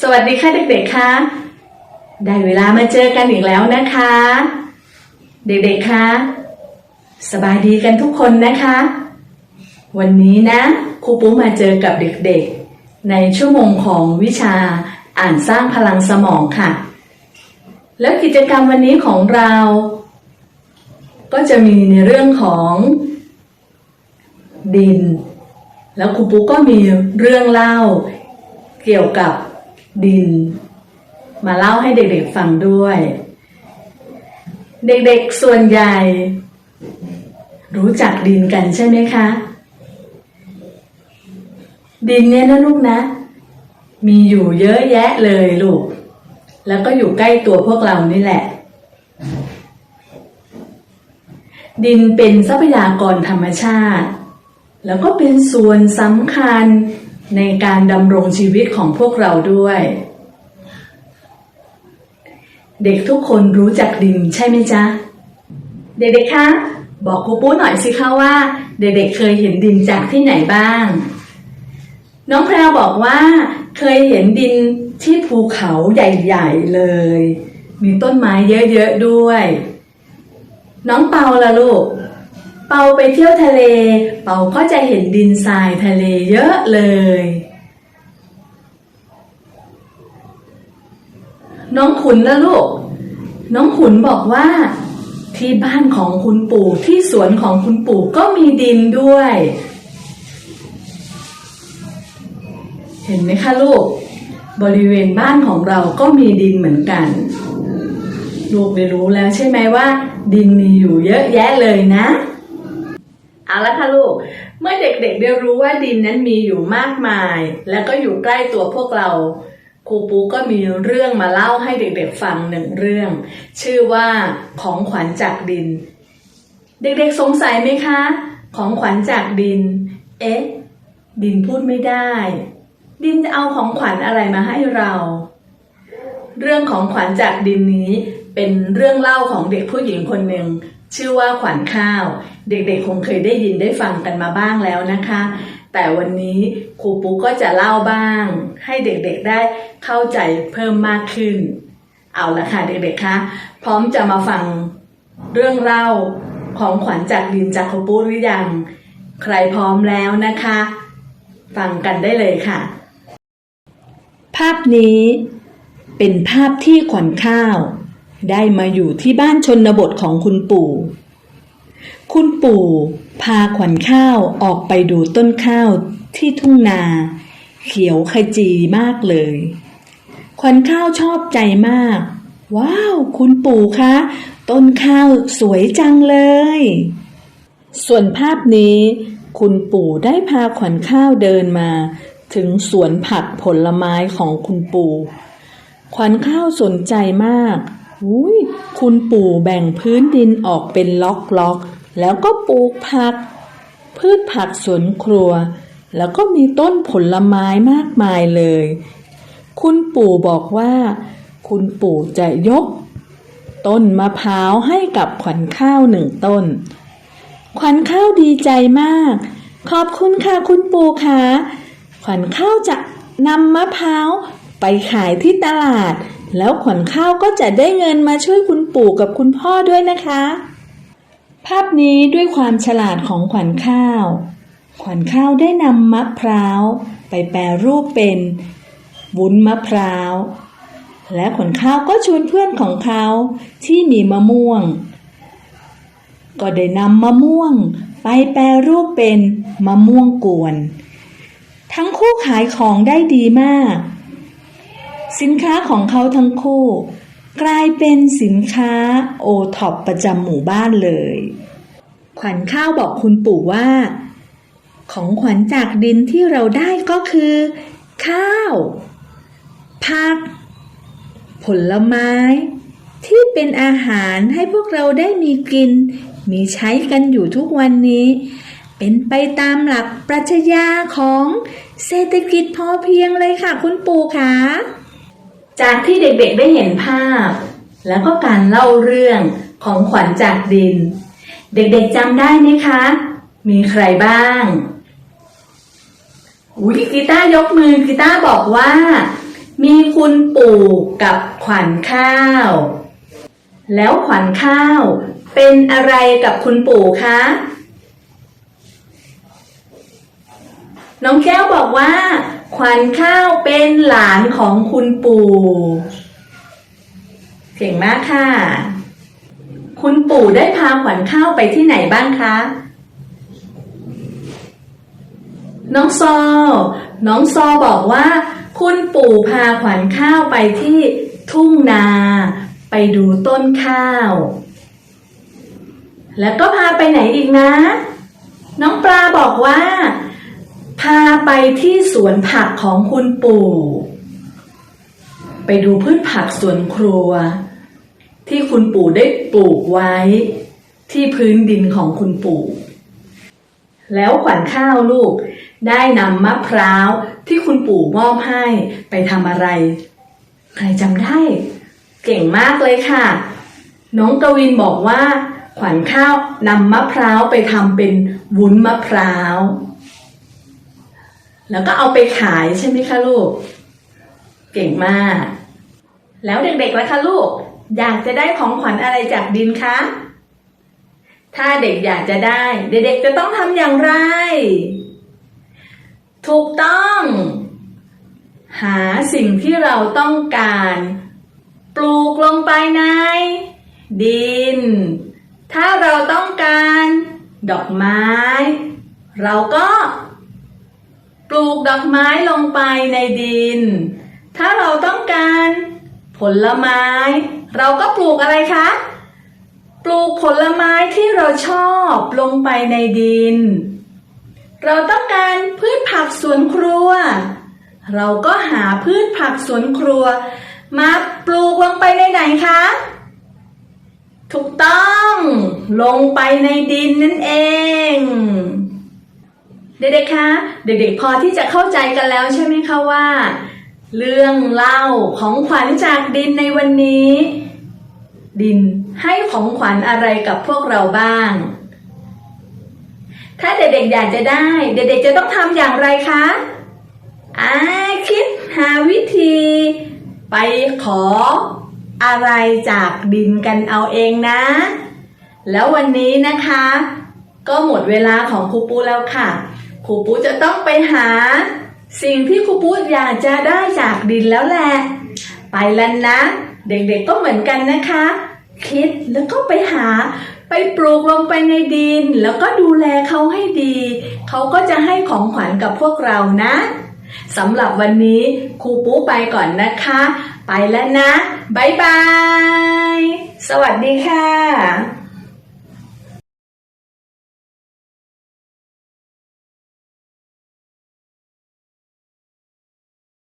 สวัสดีค่ะเด็กๆ คะ ได้เวลามาเจอกันอีกแล้วนะคะ เด็กๆ คะ สบายดีกันทุกคนนะคะ วันนี้นะครูปุ๊มาเจอกับเด็กๆ ในชั่วโมงของวิชาอ่านสร้างพลังสมองค่ะ แล้วกิจกรรมวันนี้ของเรา ก็จะมีในเรื่องของดิน แล้วครูปุ๊ก็มีเรื่องเล่าเกี่ยวกับ ดิน มาเล่าให้เด็กๆฟังด้วย เด็กๆส่วนใหญ่ รู้จักดินกันใช่ไหมคะ ดินเนี่ยนะลูกนะ มีอยู่เยอะแยะเลยลูก แล้วก็อยู่ใกล้ตัวพวกเรานี่แหละ ดินเป็นทรัพยากรธรรมชาติ แล้วก็เป็นส่วนสำคัญ ในการดำรงชีวิตของพวกเราด้วย เด็กทุกคนรู้จักดินใช่ไหมจ๊ะ เด็กๆคะบอกครูปู้หน่อยสิคะว่า เด็กๆเคยเห็นดินจากที่ไหนบ้าง น้องแพรวบอกว่า เคยเห็นดินที่ภูเขาใหญ่ๆเลย มีต้นไม้เยอะๆด้วย น้องเปาล่ะลูก เปาไปเที่ยวทะเล เปาก็จะเห็นดินทรายทะเลเยอะเลย น้องขุนละลูก น้องขุนบอกว่า ที่บ้านของคุณปู่ที่สวนของคุณปู่ก็มีดินด้วย เห็นไหมคะลูก บริเวณบ้านของเราก็มีดินเหมือนกัน ลูกได้รู้แล้วใช่ไหมว่า ดินมีอยู่เยอะแยะเลยนะ เอาละค่ะลูก เมื่อเด็กๆได้รู้ว่าดินนั้นมีอยู่มากมาย แล้วก็อยู่ใกล้ตัวพวกเรา ครูปูก็มีเรื่องมาเล่าให้เด็กๆฟังหนึ่งเรื่อง ชื่อว่าของขวัญจากดิน เด็กๆสงสัยไหมคะ ของขวัญจากดิน เอ๊ะ ดินพูดไม่ได้ ดินจะเอาของขวัญอะไรมาให้เรา เรื่องของขวัญจากดินนี้เป็นเรื่องเล่าของเด็กผู้หญิงคนหนึ่งชื่อว่าขวัญข้าว เด็กๆคงเคยได้ยินได้ฟังกันมาบ้างแล้วนะคะ แต่วันนี้ครูปูก็จะเล่าบ้าง ให้เด็กๆได้เข้าใจเพิ่มมากขึ้น เอาละค่ะเด็กๆคะพร้อมจะมาฟังเรื่องเล่าของขวัญจากดินจากครูปูหรือยัง ใครพร้อมแล้วนะคะ ฟังกันได้เลยค่ะ ภาพนี้เป็นภาพที่ขวัญข้าว ได้มาอยู่ที่บ้านชนบทของคุณปู่ คุณปู่พาขวัญข้าวออกไปดูต้นข้าวที่ทุ่งนา เขียวขจีมากเลย ขวัญข้าวชอบใจมาก ว้าว คุณปู่คะ ต้นข้าวสวยจังเลย ส่วนภาพนี้ คุณปู่ได้พาขวัญข้าวเดินมา ถึงสวนผักผลไม้ของคุณปู่ ขวัญข้าวสนใจมากอุ้ยคุณปู่แบ่งพื้นดินออกเป็นล็อกๆ แล้วก็ปลูกผัก พืชผักสวนครัว แล้วก็มีต้นผลไม้มากมายเลย คุณปู่บอกว่า คุณปู่จะยก ต้นมะพร้าวให้กับขวัญข้าวหนึ่งต้น ขวัญข้าวดีใจมาก ขอบคุณค่ะคุณปู่ค่ะขวัญข้าวจะนำมะพร้าวไปขายที่ตลาด แล้วขวัญข้าวก็จะได้เงินมาช่วยคุณปู่กับคุณพ่อด้วยนะคะ ภาพนี้ด้วยความฉลาดของขวัญข้าว ขวัญข้าวได้นำมะพร้าว ไปแปรรูปเป็นวุ้นมะพร้าว และขวัญข้าวก็ชวนเพื่อนของเขาที่มีมะม่วง ก็ได้นำมะม่วง ไปแปรรูปเป็นมะม่วงกวน ทั้งคู่ขายของได้ดีมาก สินค้าของเขาทั้งคู่ กลายเป็นสินค้าโอท็อปประจำหมู่บ้านเลย ขวัญข้าวบอกคุณปู่ว่า ของขวัญจากดินที่เราได้ก็คือ ข้าว ผัก ผลไม้ ที่เป็นอาหารให้พวกเราได้มีกิน มีใช้กันอยู่ทุกวันนี้ เป็นไปตามหลักปรัชญาของเศรษฐกิจพอเพียงเลยค่ะคุณปู่คะ จากที่เด็กๆได้เห็นภาพ แล้วก็การเล่าเรื่องของขวัญจากดิน เด็กๆจำได้ไหมคะ มีใครบ้างอุ้ยกีตาร์ยกมือกีตาร์บอกว่า มีคุณปู่กับขวัญข้าว แล้วขวัญข้าว เป็นอะไรกับคุณปู่คะน้องแก้วบอกว่า ขวัญข้าวเป็นหลานของคุณปู่เก่งมากค่ะ คุณปู่ได้พาขวัญข้าวไปที่ไหนบ้างคะ น้องซอ น้องซอบอกว่า คุณปู่พาขวัญข้าวไปที่ทุ่งนา ไปดูต้นข้าว แล้วก็พาไปไหนอีกนะ น้องปลาบอกว่า พาไปที่สวนผักของคุณปู่ ไปดูพืชผักสวนครัว ที่คุณปู่ได้ปลูกไว้ ที่พื้นดินของคุณปู่ แล้วขวัญข้าวลูก ได้นำมะพร้าวที่คุณปู่มอบให้ไปทำอะไร ใครจำได้ เก่งมากเลยค่ะ น้องกวินบอกว่า ขวัญข้าวนำมะพร้าวไปทำเป็นวุ้นมะพร้าว แล้วก็เอาไปขายใช่ไหมคะลูก เก่งมาก แล้วเด็กๆล่ะคะลูก อยากจะได้ของขวัญอะไรจากดินคะ ถ้าเด็กอยากจะได้ เด็กๆจะต้องทำอย่างไร ถูกต้อง หาสิ่งที่เราต้องการ ปลูกลงไปในดิน ถ้าเราต้องการ ดอกไม้ เราก็ ลูกดอกไม้ลงไปในดิน ถ้าเราต้องการผลไม้ เราก็ปลูกอะไรคะ ปลูกผลไม้ที่เราชอบลงไปในดิน เราต้องการพืชผักสวนครัว เราก็หาพืชผักสวนครัว มาปลูกลงไปในไหนคะ ถูกต้อง ลงไปในดินนั่นเอง เด็กๆคะ เด็กๆ พอที่จะเข้าใจกันแล้วใช่ไหมคะว่า เรื่องเล่าของขวัญจากดินในวันนี้ ดินให้ของขวัญอะไรกับพวกเราบ้าง ถ้าเด็กๆอยากจะได้ เด็กๆจะต้องทำอย่างไรคะอ่าคิดหาวิธี ไปขออะไรจากดินกันเอาเองนะ แล้ววันนี้นะคะ ก็หมดเวลาของครูปูแล้วค่ะ ครูปูจะต้องไปหา สิ่งที่ครูปูอยากจะได้จากดินแล้วแหละ ไปแล้วนะ เด็กๆก็เหมือนกันนะคะ คิดแล้วก็ไปหา ไปปลูกลงไปในดิน แล้วก็ดูแลเขาให้ดี เขาก็จะให้ของขวัญกับพวกเรานะสำหรับวันนี้ครูปูไปก่อนนะคะ ไปแล้วนะ บ๊ายบาย สวัสดีค่ะ